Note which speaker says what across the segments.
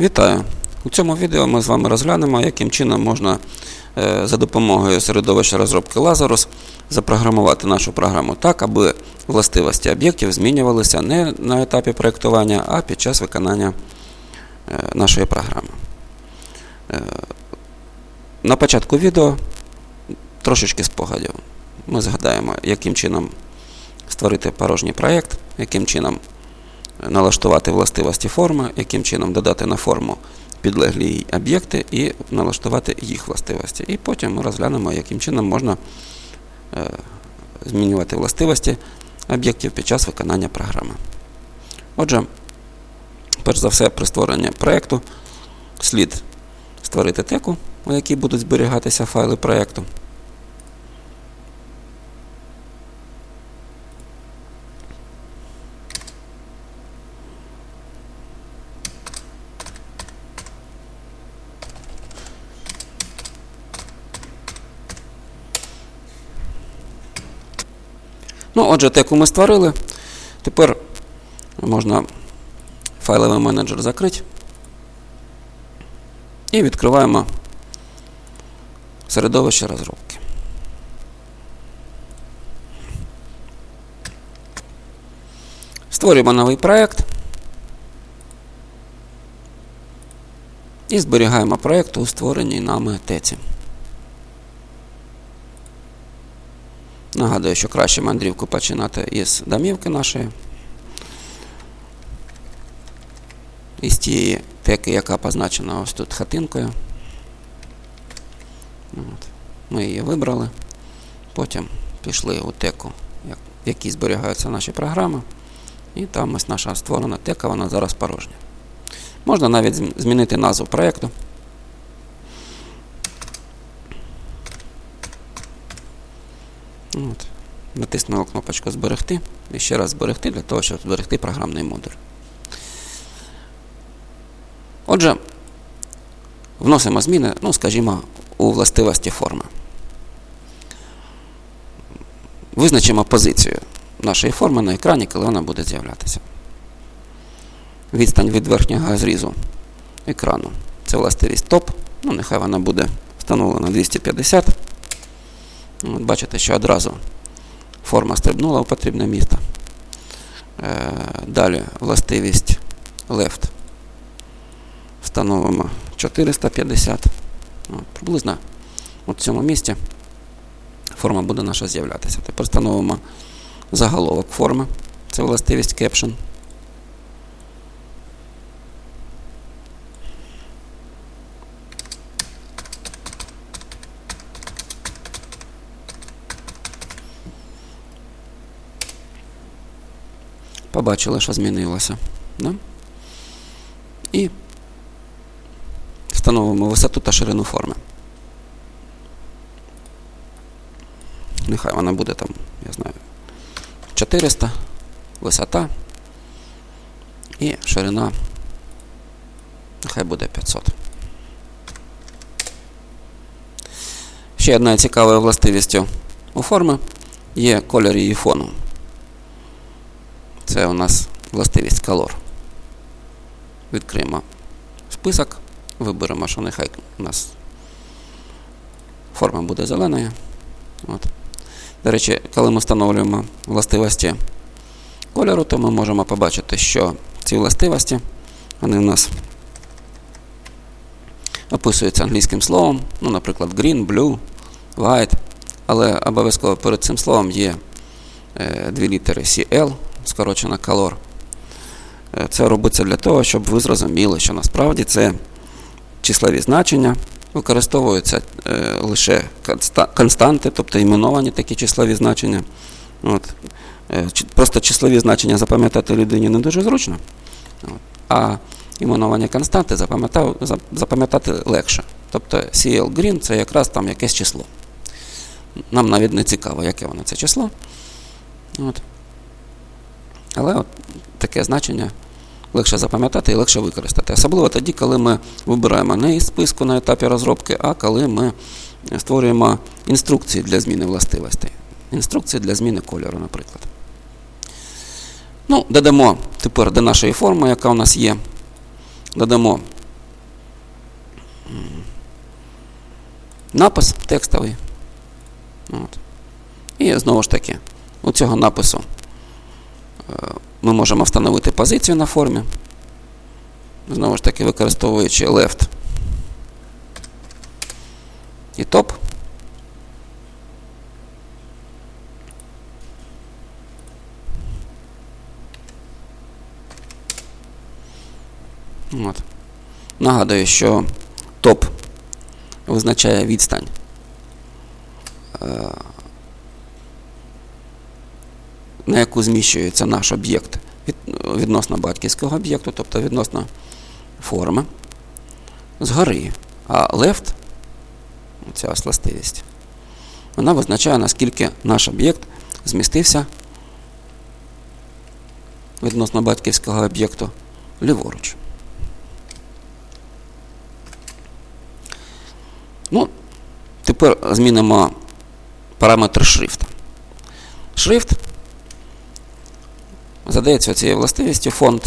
Speaker 1: Вітаю! У цьому відео ми з вами розглянемо, яким чином можна е, за допомогою середовища розробки Lazarus запрограмувати нашу програму так, аби властивості об'єктів змінювалися не на етапі проєктування, а під час виконання е, нашої програми. Е, На початку відео трошечки спогадів. Ми згадаємо, яким чином створити порожній проєкт, яким чином налаштувати властивості форми, яким чином додати на форму підлеглі їй об'єкти і налаштувати їх властивості. І потім ми розглянемо, яким чином можна е, змінювати властивості об'єктів під час виконання програми. Отже, перш за все, при створенні проєкту слід створити теку, у якій будуть зберігатися файли проєкту. Ну, отже, теку ми створили. Тепер можна файловий менеджер закрити. І відкриваємо середовище розробки. Створюємо новий проєкт. І зберігаємо проєкт у створеній нами теці. Нагадую, що краще мандрівку починати із домівки нашої. Із тієї теки, яка позначена ось тут хатинкою. От. Ми її вибрали. Потім пішли у теку, в якій зберігаються наші програми. І там ось наша створена тека, вона зараз порожня. Можна навіть змінити назву проєкту. От. Натиснули кнопочку Зберегти і ще раз зберегти для того, щоб зберегти програмний модуль. Отже, вносимо зміни, ну, скажімо, у властивості форми. Визначимо позицію нашої форми на екрані, коли вона буде з'являтися. Відстань від верхнього зрізу екрану. Це властивість топ. Ну, нехай вона буде встановлена 250. От Бачите, що одразу форма стрибнула у потрібне місто. Е, Далі властивість left. Встановимо 450. Приблизно у цьому місці форма буде наша з'являтися. Тепер встановимо заголовок форми. Це властивість caption. Побачили, що змінилося. Да? І встановимо висоту та ширину форми. Нехай вона буде там, я знаю, 400, висота і ширина. Нехай буде 500. Ще одна цікавою властивістю у форми є колір її фону. Це у нас властивість color. Відкриємо список, виберемо, що нехай у нас форма буде зеленою. От. До речі, коли ми встановлюємо властивості кольору, то ми можемо побачити, що ці властивості вони у нас описуються англійським словом, ну, наприклад, green, blue, white, але обов'язково перед цим словом є е, дві літери CL, скорочена color. Е, Це робиться для того, щоб ви зрозуміли, що насправді це числові значення, використовуються е, лише константи, тобто іменовані такі числові значення. От. Е, просто числові значення запам'ятати людині не дуже зручно, а іменовані константи запам'ятати легше. Тобто CL Green це якраз там якесь число. Нам навіть не цікаво, яке воно це число. От. Але от таке значення легше запам'ятати і легше використати. Особливо тоді, коли ми вибираємо не із списку на етапі розробки, а коли ми створюємо інструкції для зміни властивостей. Інструкції для зміни кольору, наприклад. Ну, Додамо тепер до нашої форми, яка у нас є. Додамо напис текстовий. От. І знову ж таки, у цього напису ми можемо встановити позицію на формі. Знову ж таки, використовуючи left і top. От. Нагадую, що топ визначає відстань. На яку зміщується наш об'єкт від, відносно батьківського об'єкту, тобто відносно форми, згори. А left, ця властивість, вона визначає, наскільки наш об'єкт змістився відносно батьківського об'єкту ліворуч. Ну, тепер змінимо параметр шрифта. Шрифт задається цією властивістю фонд.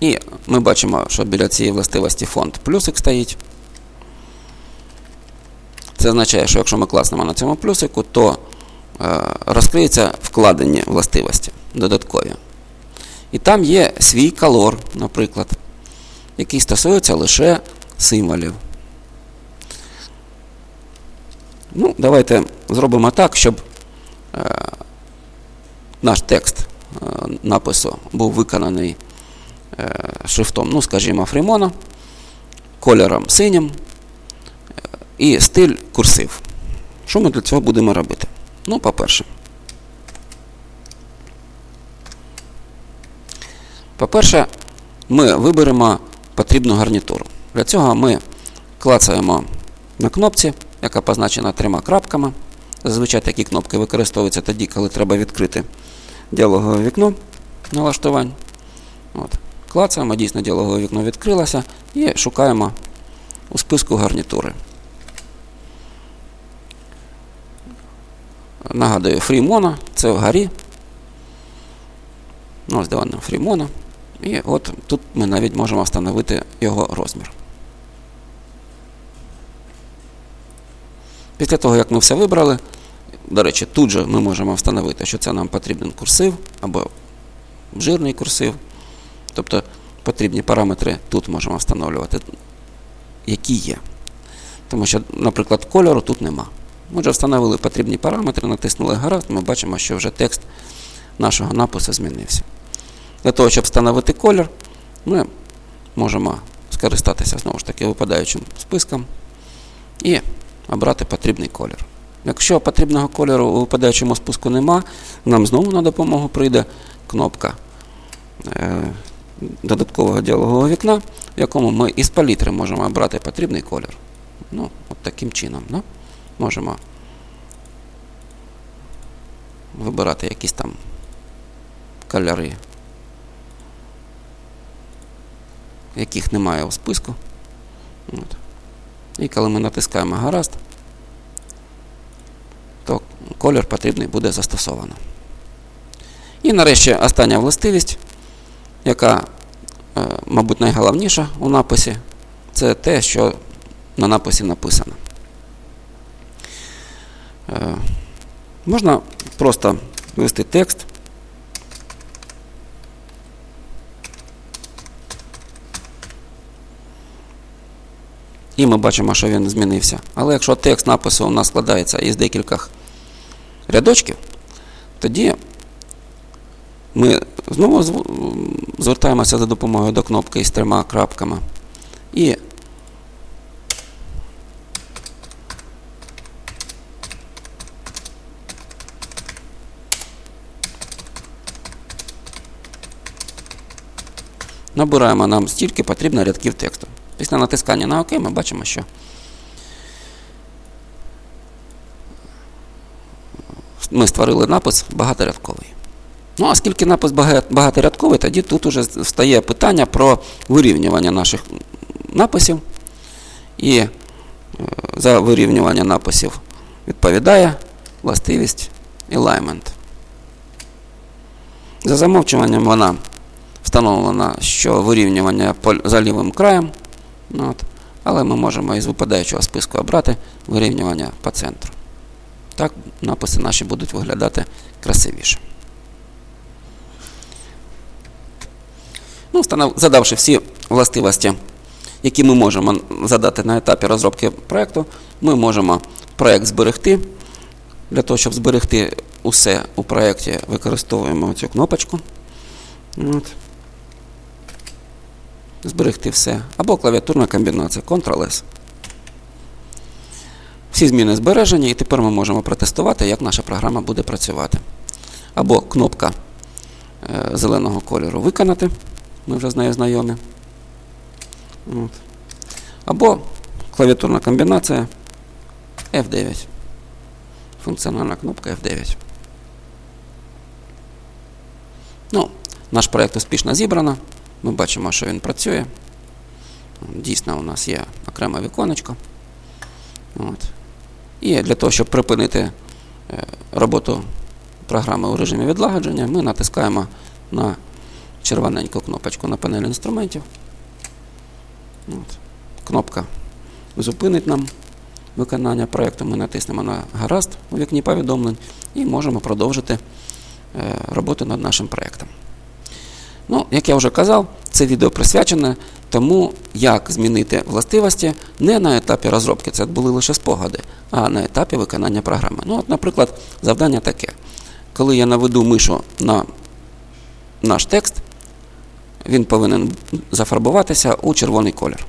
Speaker 1: І ми бачимо, що біля цієї властивості фонд плюсик стоїть. Це означає, що якщо ми класнемо на цьому плюсику, то е, розкриються вкладені властивості додаткові. І там є свій колор, наприклад, який стосується лише символів. Ну, Давайте зробимо так, щоб е, наш текст е, напису був виконаний е, шрифтом, ну, скажімо, Фрімона, кольором синім е, і стиль курсив. Що ми для цього будемо робити? Ну, по-перше, по-перше, ми виберемо потрібну гарнітуру. Для цього ми клацаємо на кнопці, яка позначена трьома крапками. Зазвичай такі кнопки використовуються тоді, коли треба відкрити діалогове вікно налаштувань. От. Клацаємо, дійсно діалогове вікно відкрилося і шукаємо у списку гарнітури. Нагадую, FreeMono це вгорі. Ну, ось давай FreeMono. І от тут ми навіть можемо встановити його розмір. Після того, як ми все вибрали, до речі, тут же ми можемо встановити, що це нам потрібен курсив або жирний курсив. Тобто потрібні параметри тут можемо встановлювати, які є. Тому що, наприклад, кольору тут нема. Ми вже встановили потрібні параметри, натиснули гаразд, ми бачимо, що вже текст нашого напису змінився. Для того, щоб встановити колір, ми можемо скористатися знову ж таки випадаючим списком і обрати потрібний колір. Якщо потрібного кольору у випадаючому списку нема, нам знову на допомогу прийде кнопка е, додаткового діалогового вікна, в якому ми із палітри можемо обрати потрібний колір. Ну, от таким чином. Ну, Можемо вибирати якісь там кольори, яких немає у списку. От. І коли ми натискаємо гаразд, то колір потрібний буде застосовано. І нарешті остання властивість, яка, е, мабуть, найголовніша у написі, це те, що на написі написано. Е, можна просто ввести текст. І ми бачимо, що він змінився. Але якщо текст напису у нас складається із декількох рядочків, тоді ми знову звертаємося за допомогою до кнопки із трьома крапками. І набираємо нам стільки потрібно рядків тексту. Після натискання на ОК ми бачимо, що ми створили напис багаторядковий. Ну, оскільки напис багаторядковий, тоді тут уже встає питання про вирівнювання наших написів. І е, за вирівнювання написів відповідає властивість alignment. За замовчуванням вона встановлена, що вирівнювання за лівим краєм от. Але ми можемо із випадаючого списку обрати вирівнювання по центру. Так написи наші будуть виглядати красивіше. Ну, задавши всі властивості, які ми можемо задати на етапі розробки проєкту, ми можемо проєкт зберегти. Для того, щоб зберегти усе у проєкті, використовуємо цю кнопочку. От. Зберегти все. Або клавіатурна комбінація Ctrl-S. Всі зміни збережені, і тепер ми можемо протестувати, як наша програма буде працювати. Або кнопка е, зеленого кольору виконати. Ми вже з нею знайомі. От. Або клавіатурна комбінація F9. Функціональна кнопка F9. Ну, наш проєкт успішно зібрано. Ми бачимо, що він працює. Дійсно, у нас є окреме віконечко. От. І для того, щоб припинити е, роботу програми у режимі відлагодження, ми натискаємо на червоненьку кнопочку на панелі інструментів. От. Кнопка зупинить нам виконання проєкту. Ми натиснемо на гаразд у вікні повідомлень і можемо продовжити е, роботу над нашим проєктом. Ну, як я вже казав, це відео присвячене тому, як змінити властивості не на етапі розробки, це були лише спогади, а на етапі виконання програми. Ну, от, наприклад, завдання таке. Коли я наведу мишу на наш текст, він повинен зафарбуватися у червоний колір.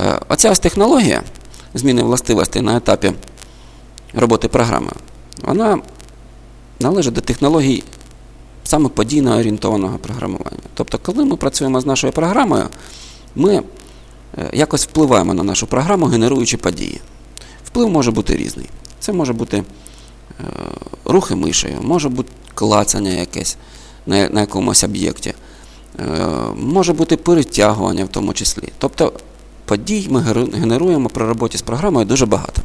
Speaker 1: Е, Оця ось технологія зміни властивостей на етапі роботи програми, вона належить до технологій саме подійно орієнтованого програмування. Тобто, коли ми працюємо з нашою програмою, ми е, якось впливаємо на нашу програму, генеруючи події. Вплив може бути різний. Це може бути е, рухи мишею, може бути клацання якесь на, якомусь об'єкті, е, може бути перетягування в тому числі. Тобто подій ми генеруємо при роботі з програмою дуже багато.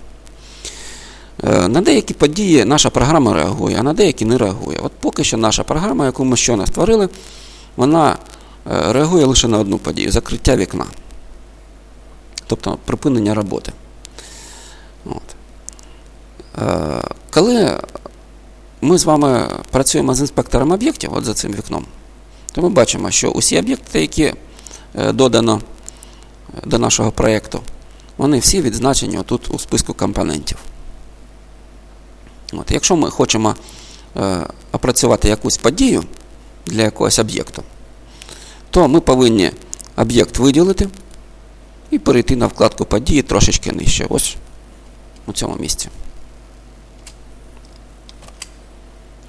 Speaker 1: Е, На деякі події наша програма реагує, а на деякі не реагує. От поки що наша програма, яку ми щойно створили, вона е, реагує лише на одну подію закриття вікна. Тобто припинення роботи. От. Е, Коли ми з вами працюємо з інспектором об'єктів, от за цим вікном, то ми бачимо, що усі об'єкти, які додано до нашого проєкту, вони всі відзначені отут у списку компонентів. От, якщо ми хочемо е, опрацювати якусь подію для якогось об'єкту, то ми повинні об'єкт виділити і перейти на вкладку події трошечки нижче. Ось у цьому місці.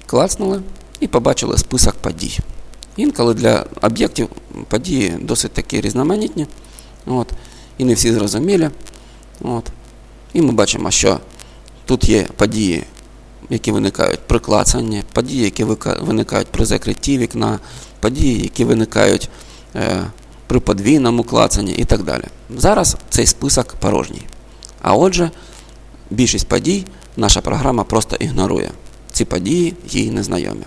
Speaker 1: Клацнули і побачили список подій. Інколи для об'єктів події досить такі різноманітні. От, і не всі зрозумілі. От. І ми бачимо, що тут є події, які виникають при клацанні, події, які виникають при закритті вікна, події, які виникають е, при подвійному клацанні і так далі. Зараз цей список порожній. А отже, більшість подій наша програма просто ігнорує. Ці події їй незнайомі.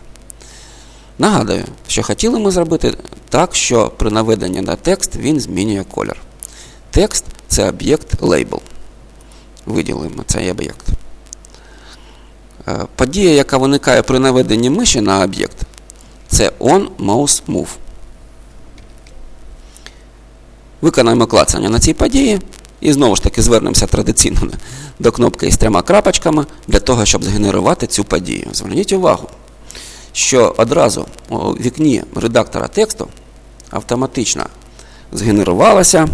Speaker 1: Нагадую, що хотіли ми зробити так, що при наведенні на текст він змінює колір. Текст це об'єкт лейбл. Виділимо цей об'єкт. Е, Подія, яка виникає при наведенні миші на об'єкт, це on mouse move. Виконаємо клацання на цій події і знову ж таки звернемося традиційно до кнопки із трьома крапочками для того, щоб згенерувати цю подію. Зверніть увагу, що одразу у вікні редактора тексту автоматично згенерувалася,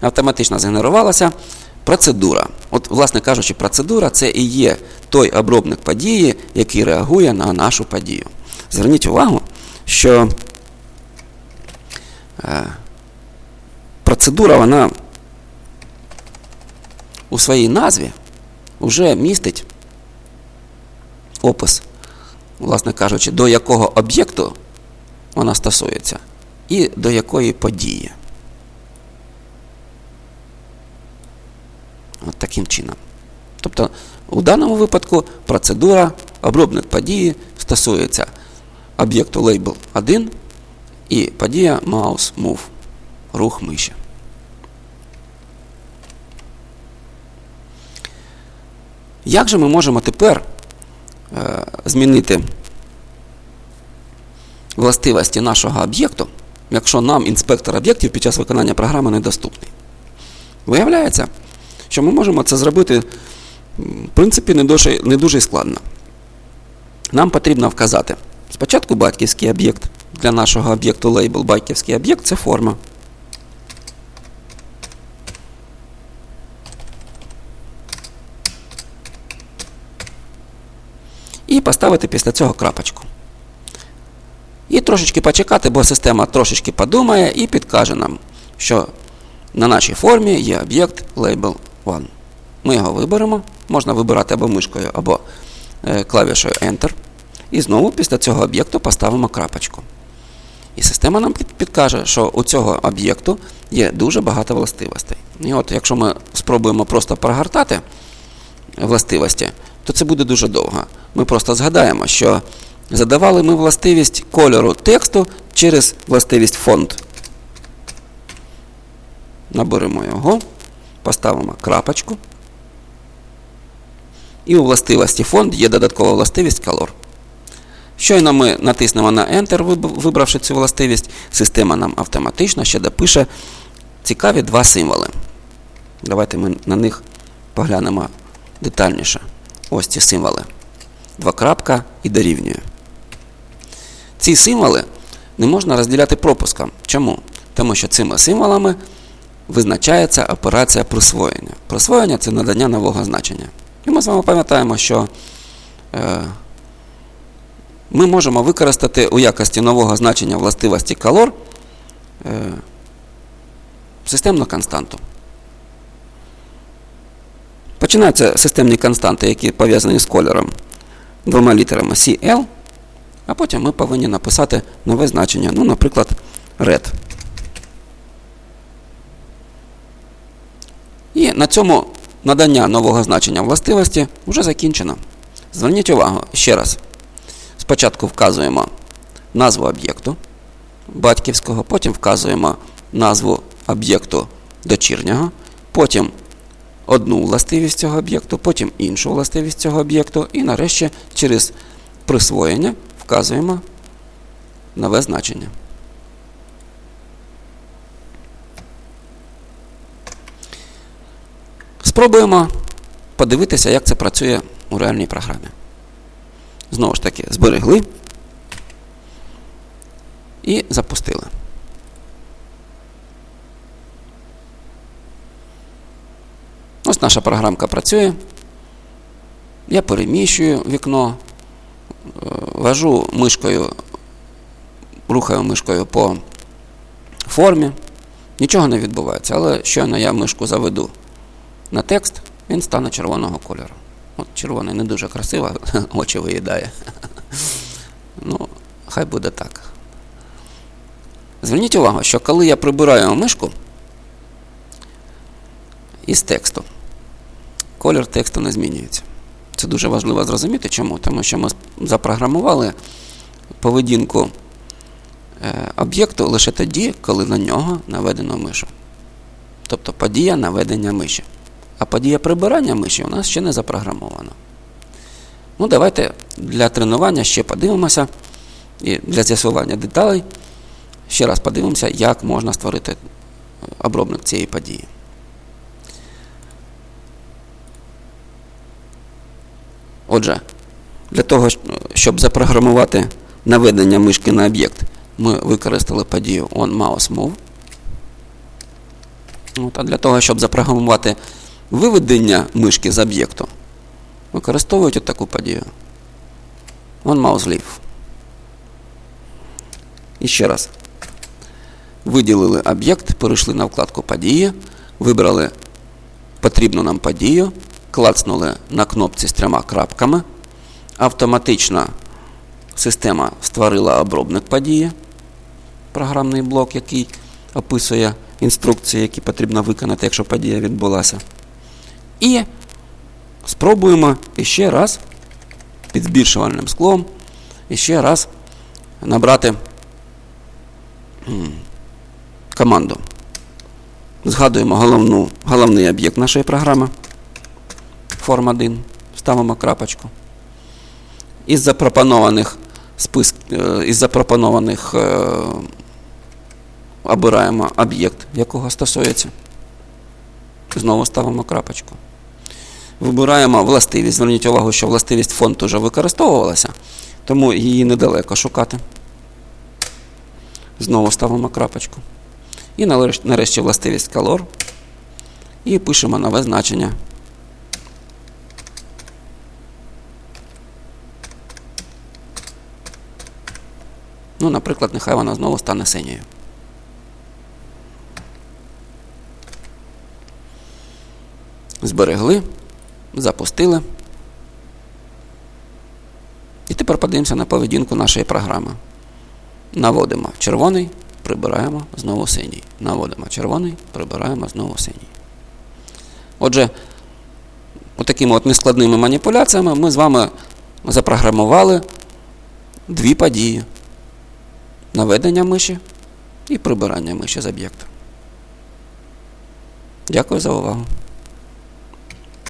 Speaker 1: автоматично згенерувалася процедура. От, власне кажучи, процедура це і є той обробник події, який реагує на нашу подію. Зверніть увагу, що е, процедура, вона у своїй назві вже містить опис, власне кажучи, до якого об'єкту вона стосується і до якої події. Таким чином. Тобто, у даному випадку процедура, обробник події стосується об'єкту label 1 і подія mouse move. рух миші. Як же ми можемо тепер е, змінити властивості нашого об'єкту, якщо нам інспектор об'єктів під час виконання програми недоступний? Виявляється, що ми можемо це зробити, в принципі, не дуже, не дуже складно. Нам потрібно вказати спочатку батьківський об'єкт. Для нашого об'єкту лейбл батьківський об'єкт це форма. І поставити після цього крапочку. І трошечки почекати, бо система трошечки подумає і підкаже нам, що на нашій формі є об'єкт label 1. Ми його виберемо. Можна вибирати або мишкою, або е, клавішою Enter. І знову після цього об'єкту поставимо крапочку. І система нам підкаже, що у цього об'єкту є дуже багато властивостей. І от, якщо ми спробуємо просто прогортати властивості, то це буде дуже довго. Ми просто згадаємо, що задавали ми властивість кольору тексту через властивість фонд. Наберемо його, поставимо крапочку. І у властивості фонд є додаткова властивість color. Щойно ми натиснемо на Enter, вибравши цю властивість, система нам автоматично ще допише цікаві два символи. Давайте ми на них поглянемо детальніше. Ось ці символи. Двокрапка і дорівнює. Ці символи не можна розділяти пропуском. Чому? Тому що цими символами визначається операція присвоєння. Присвоєння це надання нового значення. І ми з вами пам'ятаємо, що е, ми можемо використати у якості нового значення властивості color е, системну константу. Починаються системні константи, які пов'язані з кольором двома літерами CL, а потім ми повинні написати нове значення, ну, наприклад, red. І на цьому надання нового значення властивості вже закінчено. Зверніть увагу ще раз. Спочатку вказуємо назву об'єкту батьківського, потім вказуємо назву об'єкту дочірнього, потім одну властивість цього об'єкту, потім іншу властивість цього об'єкту, і нарешті через присвоєння вказуємо нове значення. Спробуємо подивитися, як це працює у реальній програмі. Знову ж таки, зберегли і запустили. Ось наша програмка працює. Я переміщую вікно, е, вожу мишкою, рухаю мишкою по формі. Нічого не відбувається, але щойно я мишку заведу на текст, він стане червоного кольору. От червоний не дуже красиво, очі виїдає. Ну, хай буде так. Зверніть увагу, що коли я прибираю мишку із тексту, колір тексту не змінюється. Це дуже важливо зрозуміти. Чому? Тому що ми запрограмували поведінку е, об'єкту лише тоді, коли на нього наведено мишу. Тобто подія наведення миші. А подія прибирання миші у нас ще не запрограмована. Ну, давайте для тренування ще подивимося і для з'ясування деталей ще раз подивимося, як можна створити обробник цієї події. Отже, для того, щоб запрограмувати наведення мишки на об'єкт, ми використали подію onMouseMove. От, а для того, щоб запрограмувати виведення мишки з об'єкту, використовують от таку подію. OnMouseLeave. І ще раз. Виділили об'єкт, перейшли на вкладку події, вибрали потрібну нам подію, клацнули на кнопці з трьома крапками. Автоматично система створила обробник події, програмний блок, який описує інструкції, які потрібно виконати, якщо подія відбулася. І спробуємо іще раз під збільшувальним склом іще раз набрати команду Згадуємо головну, головний об'єкт нашої програми. Форм 1. Ставимо крапочку. Із запропонованих списк, е, із запропонованих е, обираємо об'єкт, якого стосується. Знову ставимо крапочку. Вибираємо властивість. Зверніть увагу, що властивість фонд вже використовувалася, тому її недалеко шукати. Знову ставимо крапочку. І нарешті властивість color. І пишемо нове значення. Ну, наприклад, нехай вона знову стане синьою. Зберегли, запустили. І тепер подивимося на поведінку нашої програми. Наводимо червоний, прибираємо знову синій. Наводимо червоний, прибираємо знову синій. Отже, отакими от нескладними маніпуляціями ми з вами запрограмували дві події: наведення миші і прибирання миші з об'єкта. Дякую за увагу.